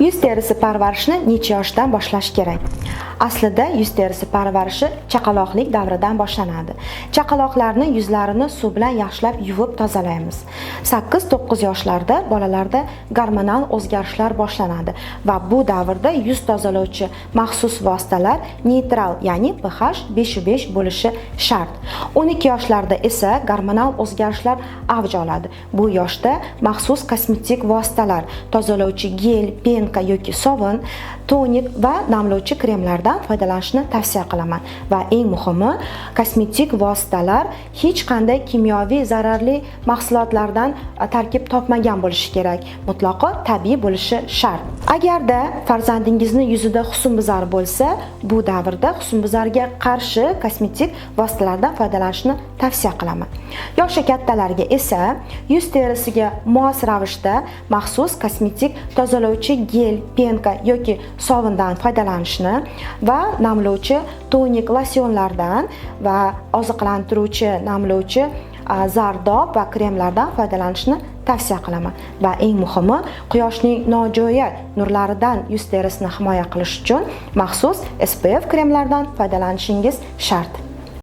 Yuz terisi parvarishini necha yoshdan boshlash kerak? Aslida yuz terisi parvarishi chaqaloqlik davridan boshlanadi. Chaqaloqlarni yuzlarini suv bilan yaxshilab yuvib tozalaymiz. 8-9 yoshlarda bolalarda gormonal o'zgarishlar boshlanadi va bu davrda yuz tozalovchi maxsus vositalar neytral, ya'ni pH 5.5 bo'lishi shart. 12 yoshlarda esa gormonal o'zgarishlar avj oladi. Bu yoshda maxsus kosmetik vositalar, tozalovchi gel, penka yoki sovun, tonik va namlovchi kremlardan foydalanishni tavsiya qilaman. Va eng muhimi, kosmetik vositalar hech qanday kimyoviy zararli mahsulotlardan e, tarkib topmagan bo'lishi kerak. Mutlaqo tabiiy bo'lishi shart. Agarda farzandingizni yuzida husnbuzar bo'lsa, bu davrda husnbuzarga qarshi kosmetik vositalardan foydalanishni tavsiya qilaman. Yoshi kattalarga esa yuz terisiga mos ravishda maxsus kosmetik tozalovchi gel, penka yoki sovundan foydalanishni va namlovchi tonik losyonlardan va oziqlantiruvchi namlovchi zardob va kremlardan foydalanishni tavsiya qilaman va eng muhimi quyoshning nojo'ya nurlaridan yuz terisini himoya qilish uchun maxsus SPF kremlardan foydalanishingiz shart.